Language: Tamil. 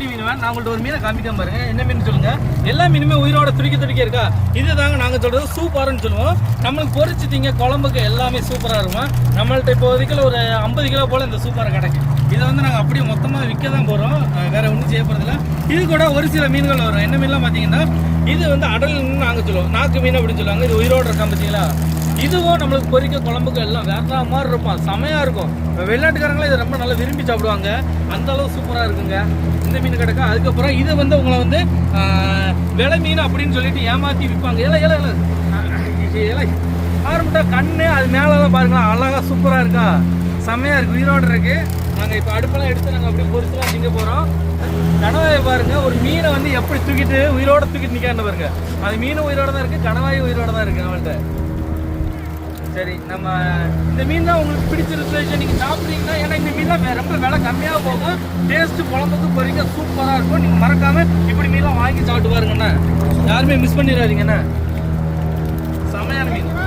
குட்டி மீன் வேணும் நான் உங்கள்ட்ட ஒரு மீனை காமிக்க பாருங்க. என்ன மீன் சொல்லுங்க? எல்லா மீனுமே உயிரோட துடிக்க துடிக்க இருக்கா? இது தாங்க நாங்கள் சொல்றது சூப்பர்னு சொல்லுவோம். நம்மளுக்கு பொரிச்சு திங்க குழம்புக்கு எல்லாமே சூப்பராக இருக்கும். நம்மள்ட்ட இப்போதைக்கு ஒரு ஐம்பது கிலோ போல் இந்த சூப்பராக கிடைக்கும் இதை வந்து நாங்கள் அப்படியே மொத்தமாக விற்க தான் போகிறோம் வேற ஒன்றும் செய்ய போகிறதில்ல இது கூட ஒரு சில மீன்கள் வரும். என்ன மீன்லாம் பார்த்தீங்கன்னா இது வந்து அடல்னு நாங்கள் சொல்லுவோம். நாக்கு மீன் அப்படின்னு சொல்லுவாங்க. இது உயிரோட இருக்கா பார்த்தீங்களா இதுவும் நம்மளுக்கு பொறிக்க குழம்புக்கு எல்லாம் வேற மாதிரி இருக்கும். செமையாக இருக்கும். வெளிநாட்டுக்காரங்களே இதை ரொம்ப நல்லா விரும்பி சாப்பிடுவாங்க. அந்த அளவு சூப்பராக இருக்குங்க. இந்த மீன் கிடக்கும் அதுக்கப்புறம் இது வந்து உங்களை வந்து விலை மீன் அப்படின்னு சொல்லிட்டு ஏமாற்றி விற்பாங்க இலை இலை இலை. இலை. ஆரம்பிட்டா கண்ணு அது மேலெல்லாம் பாருங்களா அழகாக சூப்பராக இருக்கா? செம்மையாக இருக்குது உயிரோட இருக்குது நாங்கள் இப்போ அடுப்பெல்லாம் எடுத்து நாங்கள் அப்படியே பொறுத்துலாம் திங்க போகிறோம் கணவாயை பாருங்க. ஒரு மீனை வந்து எப்படி தூக்கிட்டு உயிரோட தூக்கிட்டு நிற்கான்னு பாருங்க. அது மீனும் உயிரோட தான் இருக்குது கணவாய் உயிரோட தான் இருக்குது அவன்கிட்ட. சரி நம்ம இந்த மீன் தான் உங்களுக்கு பிடிச்சிருச்சு. நீங்கள் சாப்பிட்றீங்கன்னா ஏன்னா இந்த மீன்லாம் வே- ரொம்ப விலை கம்மியாக போகும். டேஸ்ட்டு குழம்புக்கு பொறிக்க சூப்பராக இருக்கும். நீங்கள் மறக்காமல் இப்படி மீன்லாம் வாங்கி சாப்பிட்டு பாருங்கண்ணா. யாருமே மிஸ் பண்ணிடாதீங்கண்ணா. செமையான மீன்.